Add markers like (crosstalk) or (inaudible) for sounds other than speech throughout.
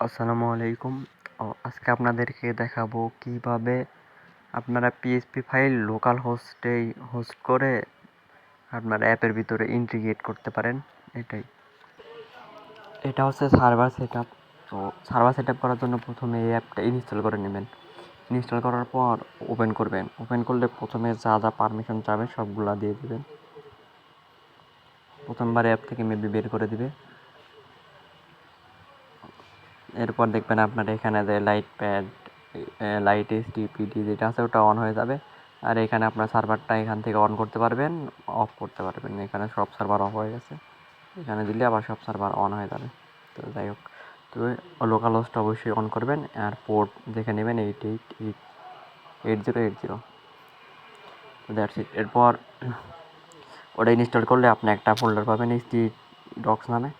আসসালামু আলাইকুম। আজকে আপনাদেরকে দেখাবো কীভাবে আপনারা পিএসপি ফাইল লোকাল হোস্টে হোস্ট করে আপনার অ্যাপের ভিতরে ইন্টিগ্রেট করতে পারেন। এটাই। এটা হচ্ছে সার্ভার সেট আপ তো সার্ভার সেট আপ করার জন্য প্রথমে এই অ্যাপটা ইনস্টল করে নেবেন। ইনস্টল করার পর ওপেন করবেন। ওপেন করলে প্রথমে যা যা পারমিশন চাবে সবগুলা দিয়ে দেবেন। প্রথমবার অ্যাপ থেকে মেবি বের করে দিবে। এরপর দেখবেন আপনার এখানে যে লাইট প্যাড লাইট এসডিপিডি যেটা আছে ওটা অন হয়ে যাবে। আর এখানে আপনার সার্ভারটা এখান থেকে অন করতে পারবেন অফ করতে পারবেন। এখানে সব সার্ভার অফ হয়ে গেছে। এখানে দিলে আবার সব সার্ভার অন হয়ে যাবে। তো যাই হোক, তো লোকাল হোস্ট অবশ্যই অন করবেন। আর পোর্ট দেখে নেবেন eight eight eight eight zero eight zero that's it এরপর (clears throat) ওটা ইনস্টল করলে আপনি একটা ফোল্ডার পাবেন এইচটি ডক্স নামে।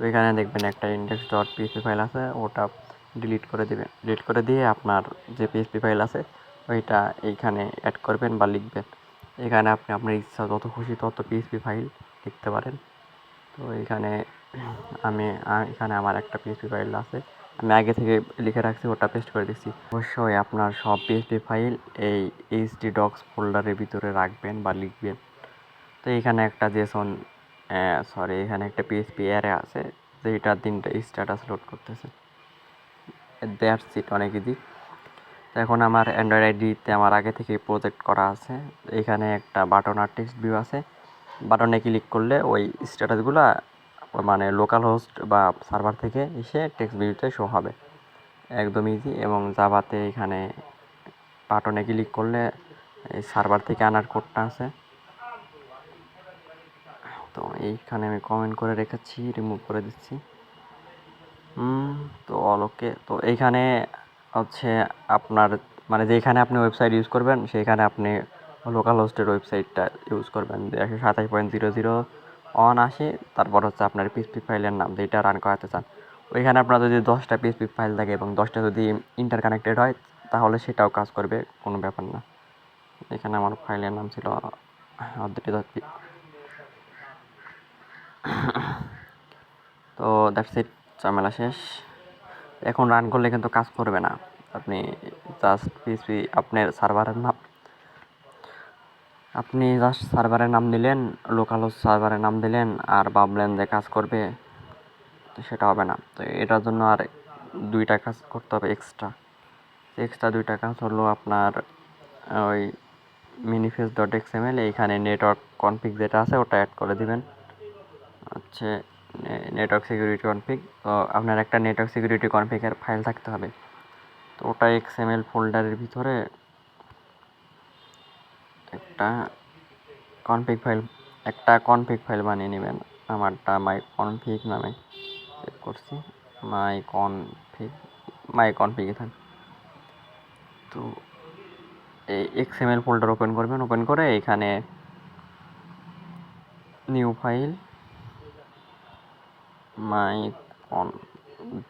তো এখানে দেখবেন একটা ইন্ডেক্স ডট পিএসপি ফাইল আছে, ওটা ডিলিট করে দেবেন। ডিলিট করে দিয়ে আপনার যে পিএসপি ফাইল আছে, ওইটা এইখানে অ্যাড করবেন বা লিখবেন। এখানে আপনি আপনার ইচ্ছা যত খুশি তত পিএসপি ফাইল লিখতে পারেন। তো এখানে আমি, এখানে আমার একটা পিএসপি ফাইল আছে। আমি আগে থেকে লিখে রাখছি, ওটা পেস্ট করে দিচ্ছি। অবশ্যই আপনার সব পিএসপি ফাইল এই এইচডি ডক্স ফোল্ডারের ভিতরে রাখবেন বা লিখবেন। তো এখানে একটা জেসন সরি এখানে একটা পিএসপি অ্যারে আছে যেটা তিনটা স্ট্যাটাস লোড করতেছে। দ্যাটস সিট অনেক ইজি এখন আমার অ্যান্ড্রয়েড আইডিতে আমার আগে থেকে প্রজেক্ট করা আছে। এখানে একটা বাটন আর টেক্সট ভিউ আছে। বাটনে ক্লিক করলে ওই স্ট্যাটাসগুলো মানে লোকাল হোস্ট বা সার্ভার থেকে এসে টেক্সট ভিউতে শো হবে। একদম ইজি এবং জাভাতে এখানে বাটনে ক্লিক করলে এই সার্ভার থেকে আনার কোডটা আছে। তো এইখানে আমি কমেন্ট করে রেখেছি রিমুভ করে দিচ্ছি। তো অল ওকে তো এইখানে হচ্ছে আপনার মানে যেখানে আপনি ওয়েবসাইট ইউজ করবেন সেইখানে আপনি লোকাল হোস্টের ওয়েবসাইটটা ইউজ করবেন। একশো সাতাশ পয়েন্ট জিরো জিরো অন আসে, তারপর হচ্ছে আপনার পিএসপি ফাইলের নাম যেটা রান করাতে চান। ওইখানে আপনার যদি দশটা পিএসপি ফাইল থাকে এবং দশটা যদি ইন্টার কানেক্টেড হয়, তাহলে সেটাও কাজ করবে, কোনো ব্যাপার না। এখানে আমার ফাইলের নাম ছিল (laughs) তো দ্যাটস ইট ঝামেলা শেষ। এখন রান করলে কিন্তু কাজ করবে না। আপনি জাস্ট পিসি আপনার সার্ভারের নাম। আপনি জাস্ট সার্ভারের নাম দিলেন লোকাল সার্ভারের নাম দিলেন, আর ভাবলেন যে কাজ করবে সেটা হবে না। তো এটার জন্য আর দুইটা কাজ করতে হবে এক্সট্রা এক্সট্রা দুইটা কাজ হলো আপনার, ওই manifest dot X M L এইখানে নেটওয়ার্ক কনফিগ যেটা আছে ওটা অ্যাড করে দিবেন। হচ্ছে নেটওয়ার্ক সিকিউরিটি কনফিগ তো আপনার একটা নেটওয়ার্ক সিকিউরিটি কনফিগের ফাইল থাকতে হবে। তো ওটা এক্সএমএল ফোল্ডারের ভিতরে একটা কনফিগ ফাইল একটা কনফিগ ফাইল বানিয়ে নেবেন। আমারটা মাই কনফিগ নামে সেভ করছি। মাই কনফিগ মাই কনফিগে থাক। তো এই এক্সএমএল ফোল্ডার ওপেন করবেন। ওপেন করে এখানে new file my on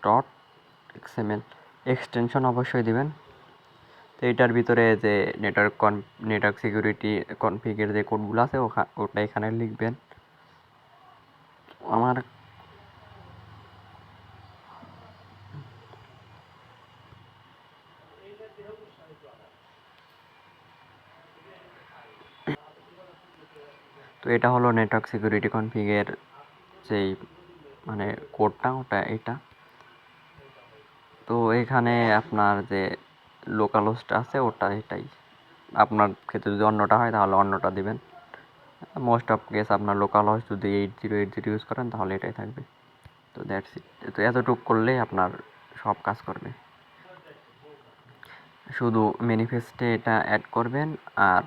dot XML extension অবশ্যই দিবেন। তো এটার ভিতরে যে নেটওয়ার্ক কন, নেটওয়ার্ক সিকিউরিটি কনফিগের যে কোডগুলো আছে ওটা এখানে লিখবেন। আমার তো এটা হলো নেটওয়ার্ক সিকিউরিটি কনফিগের যেই মানে কোডটা, ওটা এটা। তো এখানে আপনার যে লোকাল হোস্ট আছে, ওটা এটাই। আপনার ক্ষেত্রে যদি অন্যটা হয়, তাহলে অন্যটা দিবেন। মোস্ট অফ কেস আপনার লোকাল হোস্ট যদি eight zero eight zero use করেন, তাহলে এটাই থাকবে। তো দ্যাটস ইট তো এতটুকু করলেই আপনার সব কাজ করবে। শুধু ম্যানিফেস্টে এটা অ্যাড করবেন, আর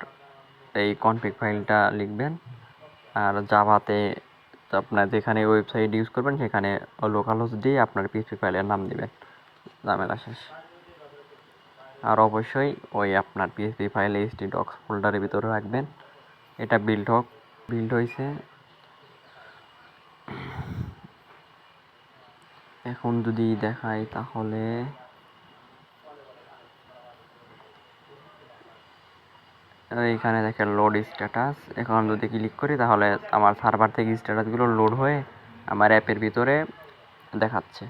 এই কনফিগ ফাইলটা লিখবেন। আর জাভাতে আপনার যেখানে ওয়েবসাইট ইউজ করবেন, সেখানে লোকাল হোস্ট দিয়ে আপনার পিএইচপি ফাইলের নাম দিবেন। ঝামেলা শেষ। আর অবশ্যই ওই আপনার পিএইচপি ফাইল এইচডি ডক্স ফোল্ডারের ভিতরে রাখবেন। এটা বিল্ড হোক। বিল্ড হয়েছে এখন যদি দেখাই তাহলে এখানে দেখেন লোড স্ট্যাটাস এখন যদি ক্লিক করি, তাহলে আমার সার্ভার থেকে স্ট্যাটাসগুলো লোড হয়ে আমার অ্যাপের ভিতরে দেখাচ্ছে।